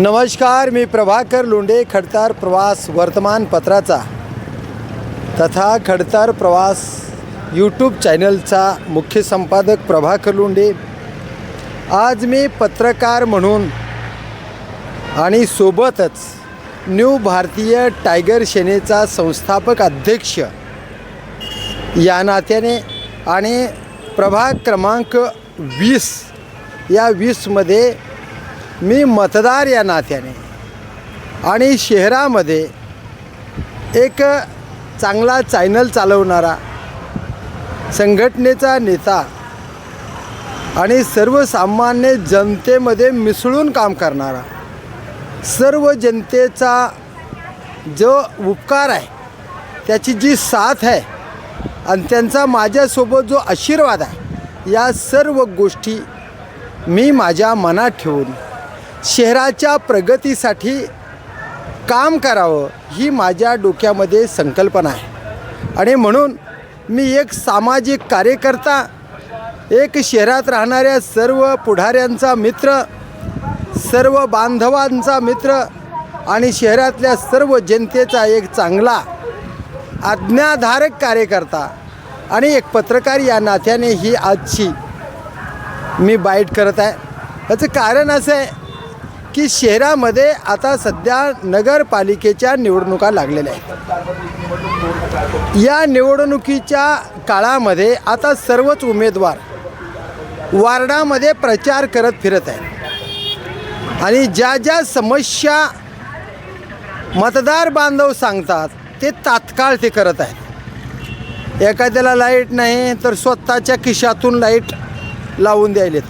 नमस्कार मी प्रभाकर लोंढे खडतार प्रवास वर्तमानपत्राचा तथा खडतार प्रवास यूट्यूब चॅनलचा मुख्य संपादक प्रभाकर लोंढे. आज मी पत्रकार म्हणून आणि सोबतच न्यू भारतीय टायगर सेनेचा संस्थापक अध्यक्ष या नात्याने आणि प्रभाग क्रमांक वीस या वीसमध्ये मी मतदार या नात्याने. आणि शहरामध्ये एक चांगला चॅनल चालवणारा संघटनेचा नेता आणि सर्वसामान्य जनतेमध्ये मिसळून काम करणारा सर्व जनतेचा जो उपकार आहे त्याची जी साथ आहे आणि त्यांचा माझ्यासोबत जो आशीर्वाद आहे या सर्व गोष्टी मी माझ्या मनात ठेवून शहराच्या प्रगतीसाठी काम करावं ही माझ्या डोक्यामध्ये संकल्पना आहे. आणि म्हणून मी एक सामाजिक कार्यकर्ता एक शहरात राहणाऱ्या सर्व पुढाऱ्यांचा मित्र सर्व बांधवांचा मित्र आणि शहरातल्या सर्व जनतेचा एक चांगला आज्ञाधारक कार्यकर्ता आणि एक पत्रकार या नात्याने ही आजची मी बाईट करत आहे. याचं कारण असं आहे की शहरामध्ये आता सध्या नगरपालिकेच्या निवडणुका लागलेल्या आहेत. या निवडणुकीच्या काळामध्ये आता सर्वच उमेदवार वार्डामध्ये प्रचार करत फिरत आहेत. आणि ज्या ज्या समस्या मतदार बांधव सांगतात ते तात्काळ ते करत आहेत. एखाद्याला लाइट नाही तर स्वतःच्या खिशातून लाइट लावून द्यायलेत.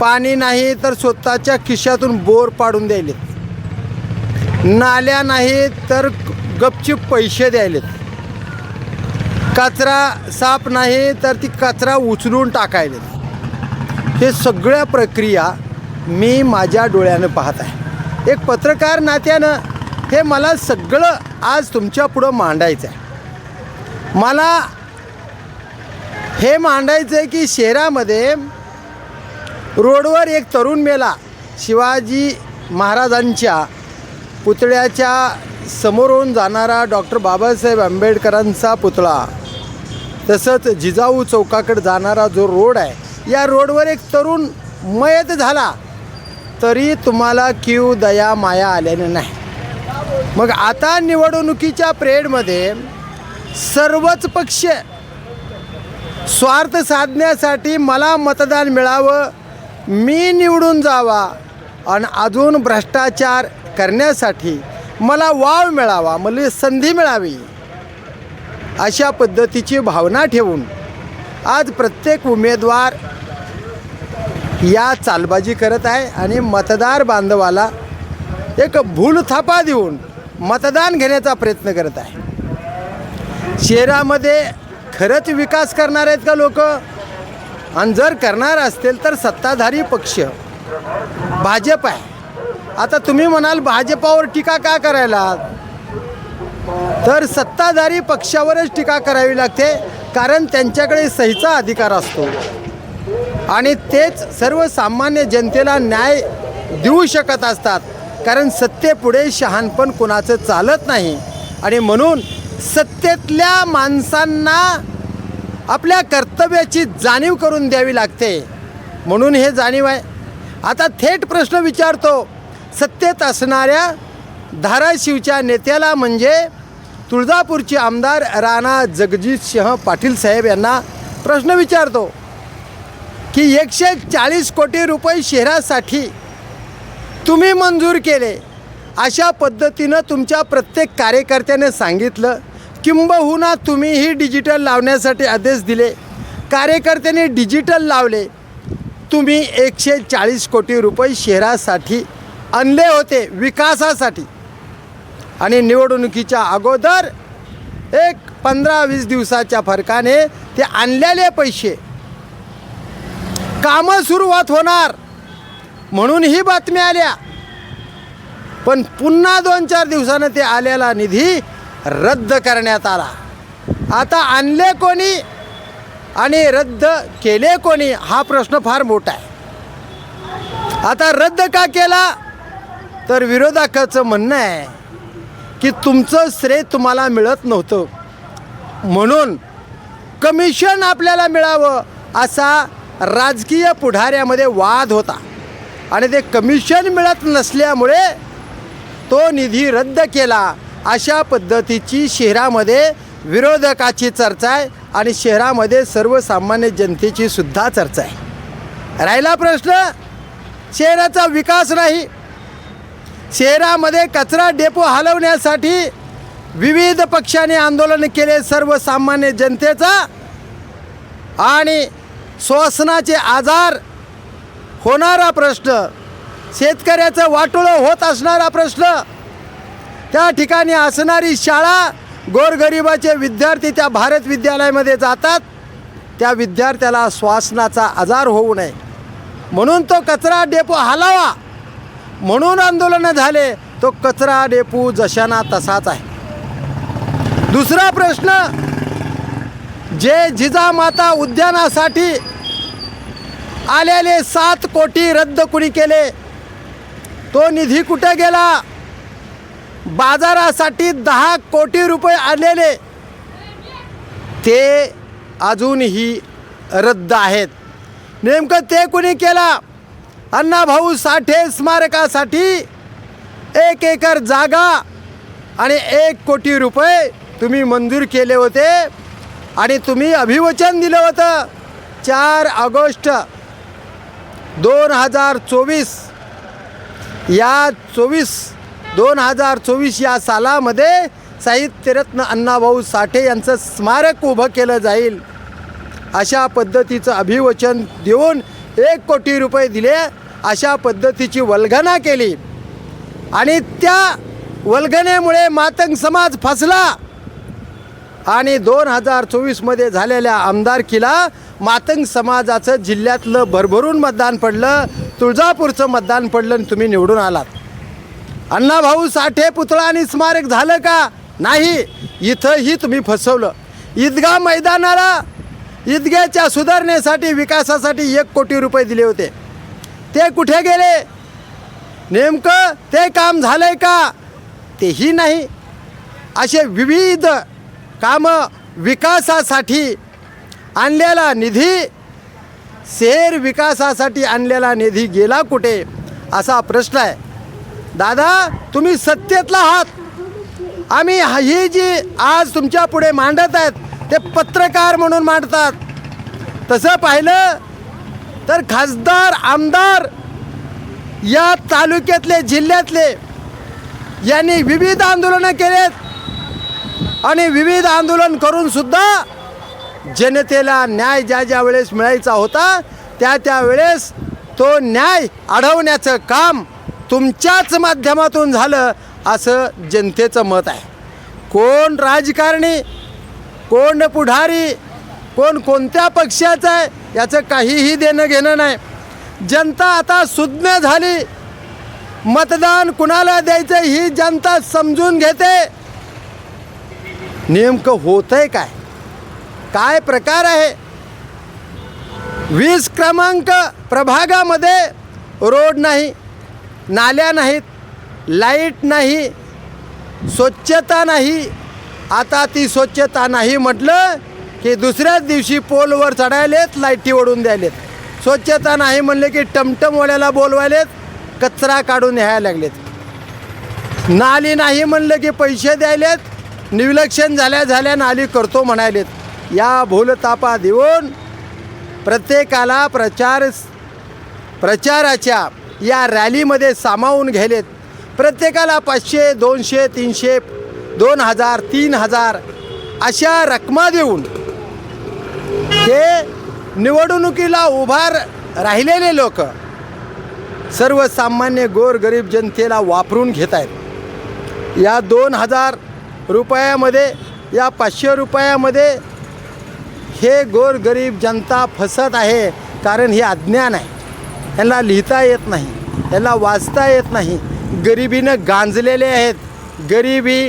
पाणी नाही तर स्वतःच्या खिशातून बोर पाडून द्यायलेत. नाल्या नाही तर गपचूप पैसे द्यायलेत. कचरा साफ नाही तर ती कचरा उचलून टाकायलेत. हे सगळ्या प्रक्रिया मी माझ्या डोळ्यानं पाहत आहे. एक पत्रकार नात्यानं हे मला सगळं आज तुमच्या पुढं मांडायचं आहे. मला हे मांडायचं आहे की शहरामध्ये रोडवर एक तरुण मेला. शिवाजी महाराजांच्या पुतळ्याच्या समोरून जाणारा डॉक्टर बाबासाहेब आंबेडकरांचा पुतळा. तसंच जिजाऊ चौकाकडे जाणारा जो रोड आहे या रोडवर एक तरुण मयत झाला. तरी तुम्हाला किव दया माया आल्याने नाही. मग आता निवडणुकीच्या प्रेडमध्ये सर्वच पक्ष स्वार्थ साधण्यासाठी मला मतदान मिळावं मी निवडून जावा आणि अजून भ्रष्टाचार करण्यासाठी मला वाव मिळावा मला संधी मिळावी अशा पद्धतीची भावना ठेवून आज प्रत्येक उमेदवार या चालबाजी करत आहे आणि मतदार बांधवाला एक भूल थापा देऊन मतदान घेण्याचा प्रयत्न करत आहे. शहरामध्ये खरंच विकास करणार आहेत का लोक? आणि जर करणार असतील तर सत्ताधारी पक्ष भाजप आहे. आता तुम्ही म्हणाल भाजपावर टीका का करायला? तर सत्ताधारी पक्षावरच टीका करावी लागते कारण त्यांच्याकडे सहीचा अधिकार असतो. आणि तेच सर्वसामान्य जनतेला न्याय देऊ शकत असतात कारण सत्तेपुढे शहाणपण कुणाचं चालत नाही. आणि म्हणून सत्तेतल्या माणसांना आपल्या कर्तव्याची जाणीव करून द्यावी लागते. म्हणून हे जाणीव आहे. आता थेट प्रश्न विचारतो. सत्तेत असणाऱ्या धाराशिवच्या नेत्याला म्हणजे तुळजापूरचे आमदार राणा जगजितसिंह पाटील साहेब यांना प्रश्न विचारतो की एकशे चाळीस कोटी रुपये शहरासाठी तुम्ही मंजूर केले अशा पद्धतीनं तुमच्या प्रत्येक कार्यकर्त्याने सांगितलं. किंबहुना हो तुम्हीही डिजिटल लावण्यासाठी आदेश दिले. कार्यकर्त्यांनी डिजिटल लावले. तुम्ही एकशे चाळीस कोटी रुपये शहरासाठी आणले होते विकासासाठी. आणि निवडणुकीच्या अगोदर एक पंधरा वीस दिवसाच्या फरकाने ते आणलेले पैसे. कामं सुरुवात होणार म्हणून ही बातम्या आल्या. पण पुन्हा दोन चार दिवसानं ते आलेला निधी रद्द करण्यात आला. आता आणले कोणी आणि रद्द केले कोणी हा प्रश्न फार मोठा आहे. आता रद्द का केला? तर विरोधकाचं म्हणणं आहे की तुमचं श्रेय तुम्हाला मिळत नव्हतं. म्हणून कमिशन आपल्याला मिळावं असा राजकीय पुढाऱ्यामध्ये वाद होता. आणि ते कमिशन मिळत नसल्यामुळे तो निधी रद्द केला. अशा पद्धतीची शहरामध्ये विरोधकाची चर्चा आहे आणि शहरामध्ये सर्वसामान्य जनतेची सुद्धा चर्चा आहे. राहिला प्रश्न? शहराचा विकास नाही. शहरामध्ये कचरा डेपो हलवण्यासाठी विविध पक्षाने आंदोलन केले सर्वसामान्य जनतेचा आणि श्वसनाचे आजार होणारा प्रश्न शेतकऱ्याचं वाटोळं होत असणारा प्रश्न त्या ठिकाणी असणारी शाळा गोरगरिबाचे विद्यार्थी त्या भारत विद्यालयामध्ये जातात. त्या विद्यार्थ्याला श्वासनाचा आजार होऊ नये. म्हणून तो कचरा डेपो हलावा. म्हणून आंदोलनं झाले तो कचरा डेपू जशाना तसाच आहे. दुसरा प्रश्न जे जिजामाता उद्यानासाठी आलेले सात कोटी रद्द कुणी केले? तो निधी कुठे गेला? बाजारासाठी दहा कोटी रुपये आलेले. ते अजूनही रद्द आहेत. नेमकं ते कुणी केला? अण्णाभाऊ साठे स्मारकासाठी एक एकर जागा आणि एक कोटी रुपये तुम्ही मंजूर केले होते आणि तुम्ही अभिवचन दिलं होतं. चार ऑगस्ट दोन हजार चोवीस. या चोवीस दोन हजार चोवीस या सालामध्ये साहित्यरत्न अण्णाभाऊ साठे यांचं स्मारक उभं केलं जाईल. अशा पद्धतीचं अभिवचन देऊन एक कोटी रुपये दिले अशा पद्धतीची वल्गना केली. आणि त्या वल्गनेमुळे मातंग समाज फसला. आणि दोन हजार चोवीसमध्ये झालेल्या आमदारकीला मातंग समाजाचं जिल्ह्यातलं भरभरून मतदान पडलं तुळजापूरचं मतदान पडलं आणि तुम्ही निवडून आलात. अण्णाभाऊ साठे पुतळा आणि स्मारक झालं का? नाही. इथंही तुम्ही फसवलं. ईदगाह मैदानाला ईदगाच्या सुधारणेसाठी विकासासाठी एक कोटी रुपये दिले होते. ते कुठे गेले? नेमकं ते काम झालंय का? तेही नाही. असे विविध कामं विकासासाठी आणलेला निधी शहर विकासासाठी आणलेला निधी गेला कुठे? असा प्रश्न आहे. दादा तुम्ही सत्तेतला आहात. आम्ही हा- ही जी आज तुमच्यापुढे मांडत आहेत ते पत्रकार म्हणून मांडतात. तसं पाहिलं तर खासदार आमदार या तालुक्यातले जिल्ह्यातले यांनी विविध आंदोलनं केलेत आणि विविध आंदोलन करूनसुद्धा जनतेला न्याय ज्या ज्या वेळेस मिळायचा होता त्या त्या वेळेस तो न्याय अडवण्याचं काम तुमच्याच माध्यमातून झालं असं जनतेचं मत आहे. कोण राजकारणी कोण पुढारी कोण कोणत्या पक्षाचं आहे याचं काहीही देणं घेणं नाही. जनता आता सुज्ञ झाली. मतदान कुणाला द्यायचं ही जनता समजून घेते. नेमकं होतंय काय? काय प्रकार आहे? वीस क्रमांक प्रभागामध्ये रोड नाही नाल्या नाहीत लाइट नाही स्वच्छता नाही. आता ती स्वच्छता नाही म्हटलं की दुसऱ्याच दिवशी पोलवर चढायलेत लाईटी ओढून द्यायलेत. स्वच्छता नाही म्हणले की टमटमवाल्याला बोलवायलेत कचरा काढून न्यायला लागलेत. नाली नाही म्हणलं की पैसे द्यायलेत निर्लक्षण झाल्या झाल्या नाली करतो म्हणायलेत. या भूलतापा देऊन प्रत्येकाला प्रचार प्रचाराच्या या रॅलीमध्ये सामावून घ्यायलेत प्रत्येकाला पाचशे दोनशे तीनशे दोन हजार तीन हजार अशा रकमा देऊन ते निवडणुकीला उभार राहिलेले लोक सर्वसामान्य गोरगरीब जनतेला वापरून घेत आहेत. या दोन हजार रुपयामध्ये या पाचशे रुपयामध्ये हे गोरगरीब जनता फसत आहे कारण हे अज्ञान आहे. यांना लिहिता येत नाही यांना वाचता येत नाही. गरिबीनं गांजलेले आहेत. गरिबी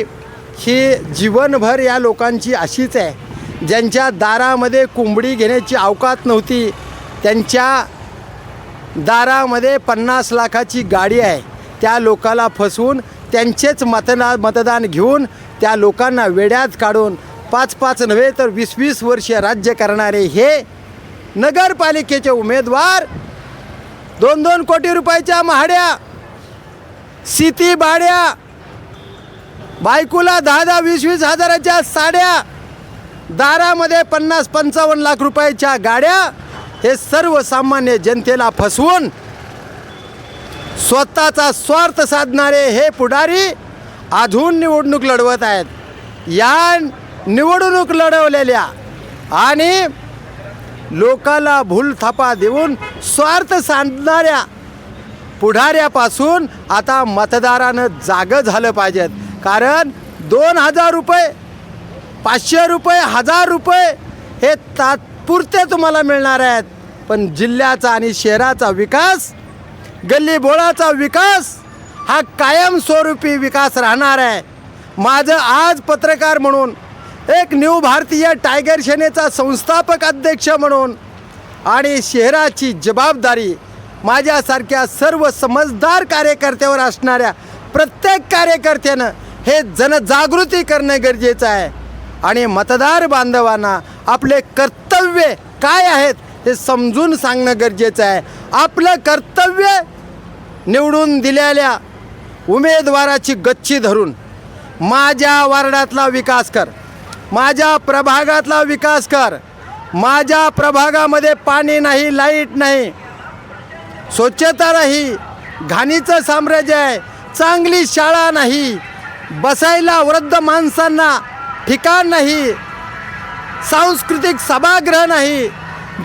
ही जीवनभर या लोकांची अशीच आहे. ज्यांच्या दारामध्ये कोंबडी घेण्याची अवकात नव्हती त्यांच्या दारामध्ये पन्नास लाखाची गाडी आहे. त्या लोकाला फसवून त्यांचेच मतदा मतदान घेऊन त्या लोकांना वेड्यात काढून पाच पाच नव्हे तर वीस वीस वर्ष राज्य करणारे हे नगरपालिकेचे उमेदवार दोन दोन कोटी रुपयाच्या महाड्या सिती भाड्या बायकोला दहा दहा वीस वीस हजाराच्या साड्या दारामध्ये पन्नास पंचावन्न लाख रुपयाच्या गाड्या हे सर्वसामान्य जनतेला फसवून स्वतःचा स्वार्थ साधणारे हे पुढारी अजून निवडणूक लढवत आहेत. या निवडणूक लढवलेल्या आणि लोकाला भूलथापा देऊन स्वार्थ साधणाऱ्या पुढाऱ्यापासून आता मतदारानं जागं झालं पाहिजेत. कारण दोन हजार रुपये पाचशे रुपये हजार रुपये हे तात्पुरते तुम्हाला मिळणार आहेत. पण जिल्ह्याचा आणि शहराचा विकास गल्ली बोळाचा विकास हा कायमस्वरूपी विकास राहणार आहे. माझं आज पत्रकार म्हणून एक न्यू भारतीय टायगर सेनेचा संस्थापक अध्यक्ष म्हणून आणि शहराची जबाबदारी माझ्यासारख्या सर्व समजदार कार्यकर्त्यावर असणाऱ्या प्रत्येक कार्यकर्त्यानं हे जनजागृती करणं गरजेचं आहे. आणि मतदार बांधवांना आपले कर्तव्य काय आहेत हे समजून सांगणं गरजेचं आहे. आपलं कर्तव्य निवडून दिलेल्या उमेदवाराची गच्ची धरून माझ्या वार्डातला विकास कर. माझ्या प्रभागातला विकास कर. माझ्या प्रभागामध्ये पाणी नाही लाइट नाही. स्वच्छता नाही घाणीचं साम्राज्य आहे चांगली शाळा नाही बसायला वृद्ध माणसांना ठिकाण नाही सांस्कृतिक सभागृह नाही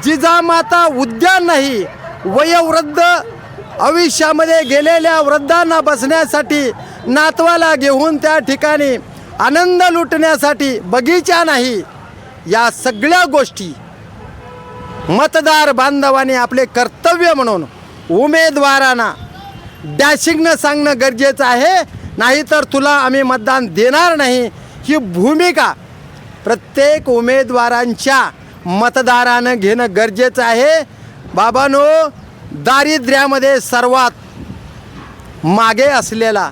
जिजामाता उद्यान नाही वयोवृद्ध आयुष्यामध्ये गेलेल्या वृद्धांना बसण्यासाठी नातवाला घेऊन त्या ठिकाणी आनंद लुटण्यासाठी बगीचा नाही या सगळ्या गोष्टी मतदार बांधवाने आपले कर्तव्य म्हणून उमेदवारांना डॅशिंगनं सांगणं गरजेचं आहे. नाहीतर तुला आम्ही मतदान देणार नाही. ही भूमिका प्रत्येक उमेदवारांच्या मतदारानं घेणं गरजेचं आहे. बाबानो दारिद्र्यामध्ये सर्वात मागे असलेला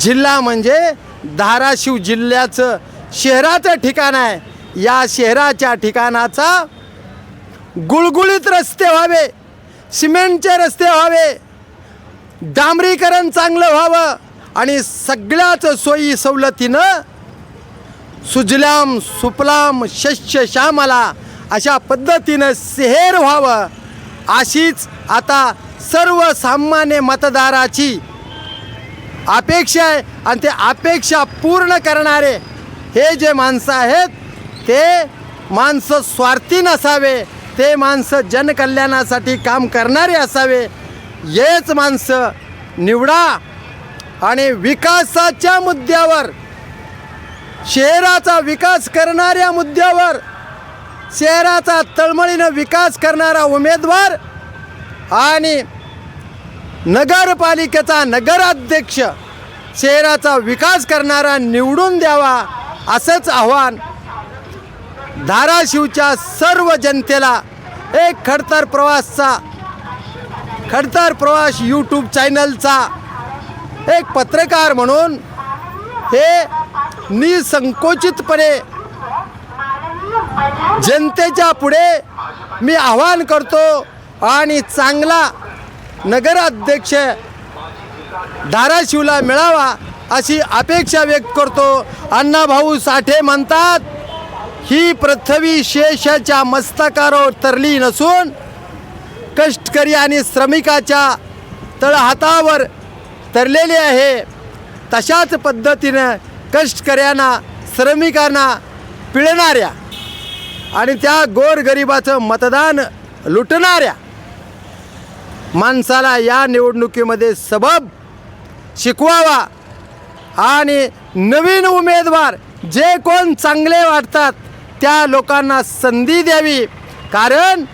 जिल्हा म्हणजे धाराशिव जिल्ह्याचं शहराचं ठिकाण आहे. या शहराच्या ठिकाणाचा गुळगुळीत रस्ते व्हावे सिमेंटचे रस्ते व्हावे डांबरीकरण चांगलं व्हावं आणि सगळ्याच सोयी सवलतीनं सुजलाम सुपलाम शस्य श्यामला अशा पद्धतीनं शहर व्हावं. अशीच आता सर्वसामान्य मतदाराची अपेक्षा आहे आणि ते अपेक्षा पूर्ण करणारे हे जे माणसं आहेत ते माणसं स्वार्थी नसावे ते माणसं जनकल्याणासाठी काम करणारे असावे. हेच माणसं निवडा आणि विकासाच्या मुद्द्यावर शहराचा विकास करणाऱ्या मुद्द्यावर शहराचा तळमळीनं विकास करणारा उमेदवार आणि नगरपालिकेचा नगराध्यक्ष शहराचा विकास करणारा निवडून द्यावा असंच आव्हान धाराशिवच्या सर्व जनतेला एक खडतर प्रवासचा खडतर प्रवास यूट्यूब चॅनलचा एक पत्रकार म्हणून हे निसंकोचितपणे जनतेच्या पुढे मी आव्हान करतो आणि चांगला नगराध्यक्ष धाराशिवला मिळावा अशी अपेक्षा व्यक्त करतो. अण्णाभाऊ साठे म्हणतात ही पृथ्वी शेषाच्या मस्तकावर तरली नसून कष्टकरी आणि श्रमिकाच्या तळहातावर तरलेली आहे. तशाच पद्धतीनं कष्टकऱ्यांना श्रमिकांना पिळणाऱ्या आणि त्या गोरगरिबाचं मतदान लुटणाऱ्या माणसाला या निवडणुकीमध्ये सबब शिकवावा आणि नवीन उमेदवार जे कोण चांगले वाटतात त्या लोकांना संधी द्यावी. कारण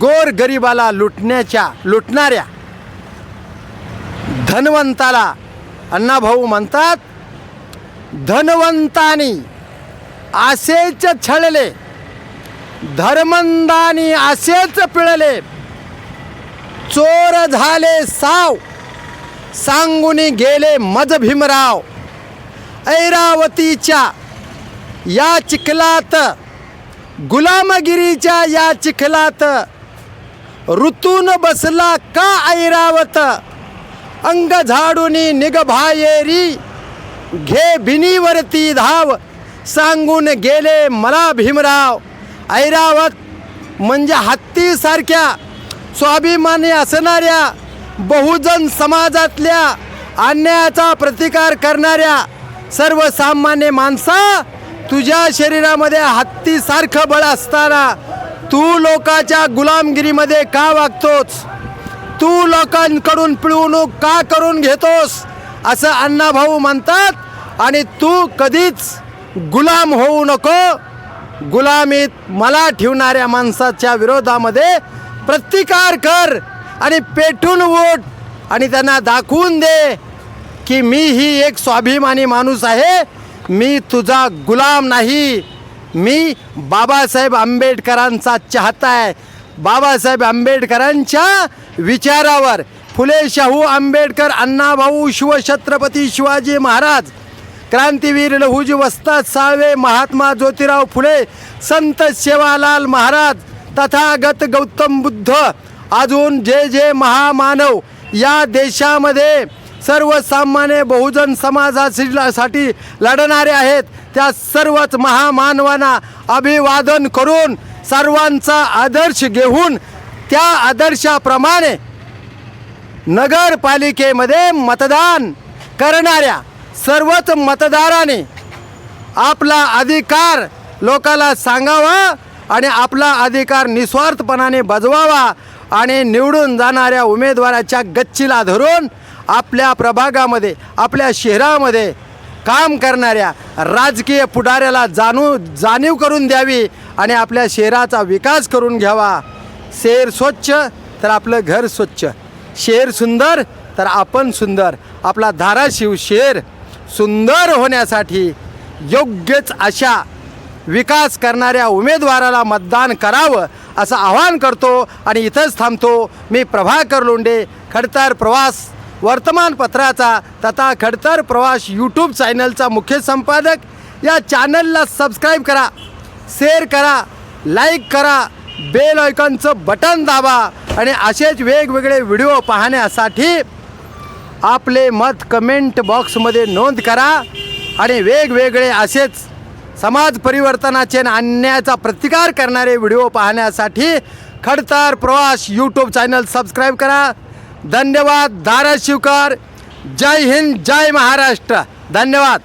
गोर गरिबाला लुटण्याच्या लुटणाऱ्या धनवंताला अण्णाभाऊ म्हणतात धनवंतानी आशेच छळले धर्मंदानी आशेच पिळले चोर झाले साव. सांगून गेले मज भीमराव. ऐरावतीच्या या चिखलात गुलामगिरीच्या या चिखलात ऋतून बसला का ऐरावत? अंग झाडूनी निगभायेरी घे भिनीवरती धाव. सांगून गेले मला भीमराव. ऐरावत म्हणजे हत्तीसारख्या स्वाभिमानी असणाऱ्या बहुजन समाजातल्या अन्यायाचा प्रतिकार करणाऱ्या सर्वसामान्य माणसा तुझ्या शरीरामध्ये हत्तीसारखं बळ असताना तू लोकाच्या गुलामगिरीमध्ये का वागतोस? तू लोकांकडून पिळवणूक का करून घेतोस? असं अण्णाभाऊ म्हणतात आणि तू कधीच गुलाम होऊ नको. गुलामीत मला ठेवणाऱ्या माणसाच्या विरोधामध्ये प्रतिकार कर आणि पेटून ओट आणि त्यांना दाखवून दे की मी ही एक स्वाभिमानी माणूस आहे. मी तुझा गुलाम नाही. मी बाबासाहेब आंबेडकरांचा चाहता आहे. बाबासाहेब आंबेडकरांच्या विचारावर फुले शाहू आंबेडकर अण्णाभाऊ शिवछत्रपती शिवाजी महाराज क्रांतीवीर लहुजी वस्ताद साळवे महात्मा ज्योतिराव फुले संत सेवालाल महाराज तथागत गौतम बुद्ध अजून जे जे महामानव या देशामध्ये सर्वसामान्य बहुजन समाजासाठी लढणारे आहेत त्या सर्वच महामानवांना अभिवादन करून सर्वांचा आदर्श घेऊन त्या आदर्शाप्रमाणे नगरपालिकेमध्ये मतदान करणाऱ्या सर्वच मतदाराने आपला अधिकार लोकाला सांगावा आणि आपला अधिकार निस्वार्थपणाने बजवावा आणि निवडून जाणाऱ्या उमेदवाराच्या गच्चीला धरून आपल्या प्रभागामध्ये आपल्या शहरामध्ये काम करणाऱ्या राजकीय पुढाऱ्याला जाणू जाणीव करून द्यावी आणि आपल्या शहराचा विकास करून घ्यावा. शहर स्वच्छ तर आपलं घर स्वच्छ. शहर सुंदर तर आपण सुंदर. आपला धाराशिव शहर सुंदर होण्यासाठी योग्यच अशा विकास करणाऱ्या उमेदवाराला मतदान करावं असं आवाहन करतो आणि इथंच थांबतो. मी प्रभाकर लोंडे खडतर प्रवास वर्तमानपत्राचा तथा खडतर प्रवास यूट्यूब चॅनलचा मुख्य संपादक. या चॅनलला सबस्क्राईब करा शेअर करा लाईक करा बेल आयकॉनचं बटन दाबा आणि असेच वेगवेगळे व्हिडिओ पाहण्यासाठी आपले मत कमेंट बॉक्समध्ये नोंद करा आणि वेगवेगळे असेच समाज परिवर्तनाचे आणण्याचा प्रतिकार करणारे व्हिडिओ पाहण्यासाठी खडतर प्रवास यूट्यूब चॅनल सबस्क्राईब करा. धन्यवाद धाराशिवकर जय हिंद जय महाराष्ट्र. धन्यवाद.